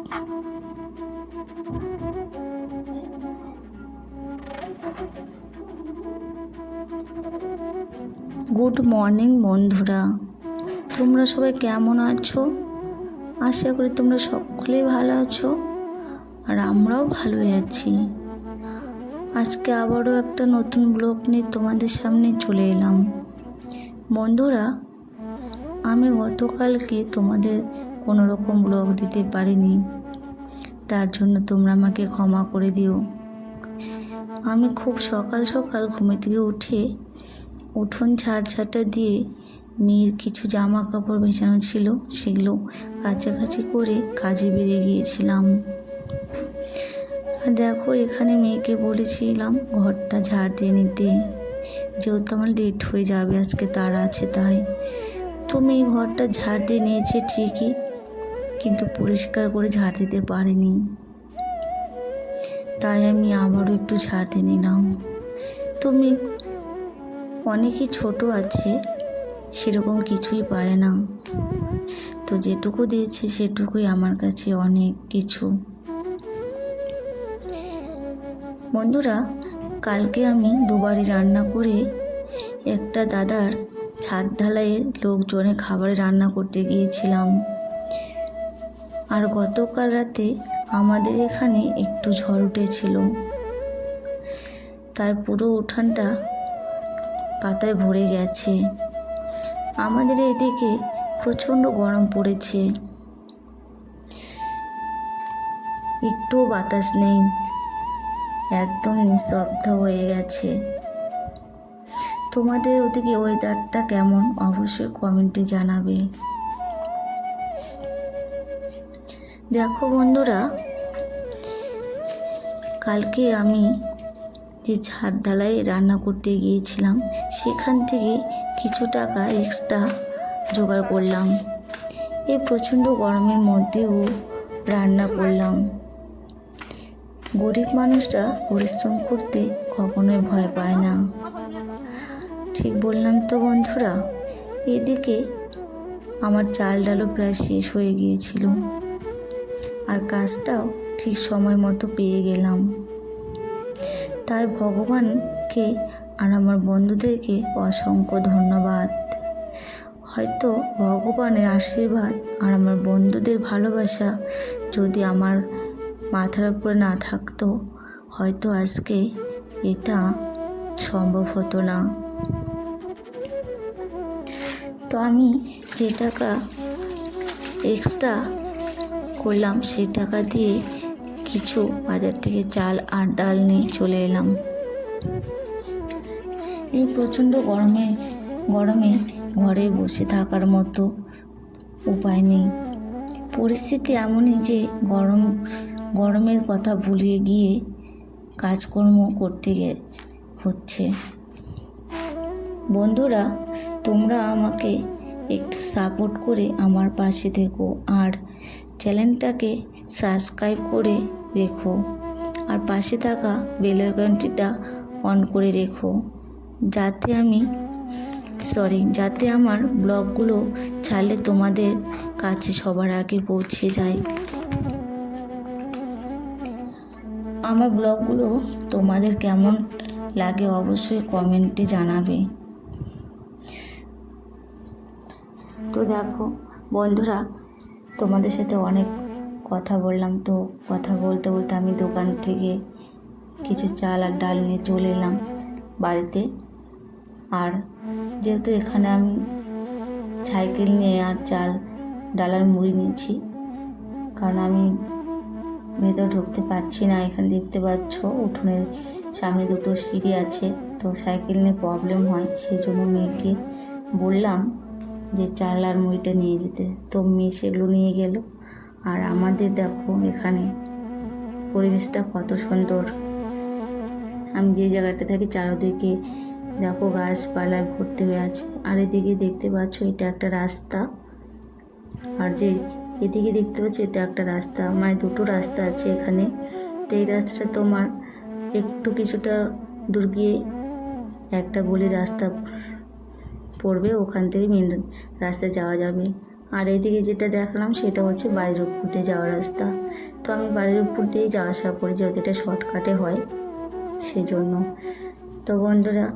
Good morning বন্ধুরা। তোমরা সবাই কেমন আছো? আশা করি তোমরা সকলেই ভালো আছো, আর আমরাও ভালোই আছি। আজকে আবারও একটা নতুন ব্লগ নিয়ে তোমাদের সামনে চলে এলাম। বন্ধুরা, আমি গতকালকে তোমাদের কোনো রকম ব্লগ দিতে পারিনি। তার জন্য তোমরা আমাকে ক্ষমা করে দিও। আমি খুব সকাল সকাল ঘুমে থেকে উঠে উঠোন ঝাড়ঝাঁটা দিয়ে মেয়ের কিছু জামা কাপড় ভেজানো ছিল, সেগুলো কাছাকাছি করে কাজে বেরিয়ে গিয়েছিলাম। দেখো, এখানে মেয়েকে বলেছিলাম ঘরটা ঝাড় দিয়ে নিতে। যেহেতু আমার লেট হয়ে যাবে, আজকে তারা আছে তাই। তো মেয়ে ঘরটা ঝাড় দিয়ে নিয়েছে ঠিকই কিন্তু পরিষ্কার করে ঝাড় দিতে পারেনি। তাই আমি আবারও একটু ঝাড় দিয়ে নিলাম। তুমি অনেকই ছোট আছে, সেরকম কিছুই পারে না। তো যেটুকু দিয়েছে সেটুকুই আমার কাছে অনেক কিছু। বন্ধুরা, কালকে আমি দুবারই রান্না করে একটা দাদার ছাদ ঢালাইয়ের লোকজনে খাবারে রান্না করতে গিয়েছিলাম। আর গতকাল রাতে আমাদের এখানে একটু ঝড় উঠেছিল। তাই পুরো উঠানটা পাতায় ভরে গেছে। আমাদের এদিকে প্রচণ্ড গরম পড়েছে। একটুও বাতাস নেই। একদম নিস্তব্ধ হয়ে গেছে। তোমাদের ওদিকে ওয়েদারটা কেমন? অবশ্যই কমেন্টে জানাবে। দেখো বন্ধুরা, কালকে আমি যে ছাদ ঢালাই রান্না করতে গিয়েছিলাম, সেখান থেকে কিছু টাকা এক্সট্রা জোগাড় করলাম। এই প্রচণ্ড গরমের মধ্যেও রান্না করলাম। গরিব মানুষরা পরিশ্রম করতে কখনোই ভয় পায় না। ঠিক বললাম তো বন্ধুরা, এদিকে আমার চাল ডালও প্রায় শেষ হয়ে গিয়েছিল। আর কাজটাও ঠিক সময় মতো পেয়ে গেলাম। তাই ভগবানকে আর আমার বন্ধুদেরকে অসংখ্য ধন্যবাদ। হয়তো ভগবানের আশীর্বাদ আর আমার বন্ধুদের ভালোবাসা যদি আমার মাথার উপরে না থাকতো, হয়তো আজকে এটা সম্ভব হতো না। তো আমি যে টাকা এক্সট্রা করলাম, সেই টাকা দিয়ে কিছু বাজার থেকে চাল আর ডাল নিয়ে চলে এলাম। এই প্রচণ্ড গরমে গরমে ঘরে বসে থাকার মতো উপায় নেই। পরিস্থিতি এমনই যে গরম, গরমের কথা ভুলিয়ে গিয়ে কাজকর্ম করতে হচ্ছে। বন্ধুরা, তোমরা আমাকে একটু সাপোর্ট করে আমার পাশে থেকো, আর চ্যানেলটাকে সাবস্ক্রাইব করে রেখো আর পাশে থাকা বেল আইকনটিটা অন করে রেখো। যাতে আমি, সরি, যাতে আমার ব্লগগুলো ছাড়লে তোমাদের কাছে সবার আগে পৌঁছে যায়। আমার ব্লগগুলো তোমাদের কেমন লাগে অবশ্যই কমেন্টে জানাবে। তো দেখো, বন্ধুরা তোমাদের সাথে অনেক কথা বললাম তো, কথা বলতে বলতে আমি দোকান থেকে কিছু চাল আর ডাল নিয়ে চলে এলাম বাড়িতে। আর যেহেতু এখানে আমি সাইকেল নিয়ে আর চাল, ডাল আর মুড়ি নিয়েছি, কারণ আমি ভেতর ঢুকতে পারছি না। এখানে দেখতে পাচ্ছ উঠোনের সামনে দুটো সিঁড়ি আছে, তো সাইকেল নিয়ে প্রবলেম হয়, সেই জন্য মেয়েকে বললাম যে চাল আর মুড়িটা নিয়ে যেতে। তো মেয়ে সেগুলো নিয়ে গেল। আর আমাদের দেখো এখানে পরিবেশটা কত সুন্দর। আমি যে জায়গাটা থাকি চারদিকে দেখো গাছপালায় ভর্তি হয়ে আছে। আর এদিকে দেখতে পাচ্ছ এটা একটা রাস্তা। আর যে এদিকে দেখতে পাচ্ছ এটা একটা রাস্তা। মানে দুটো রাস্তা আছে এখানে। তো এই রাস্তাটা তোমার একটু কিছুটা দূর গিয়ে একটা গলি রাস্তা পড়বে, ওখান থেকে মেন রাস্তায় যাওয়া যাবে। আর এদিকে যেটা দেখলাম সেটা হচ্ছে বাড়ির উপর দিয়ে যাওয়ার রাস্তা। তো আমি বাড়ির উপর দিয়েই যাওয়া আসা করি যেহেতু এটা শর্টকাটে হয়, সেজন্য। তো বন্ধুরা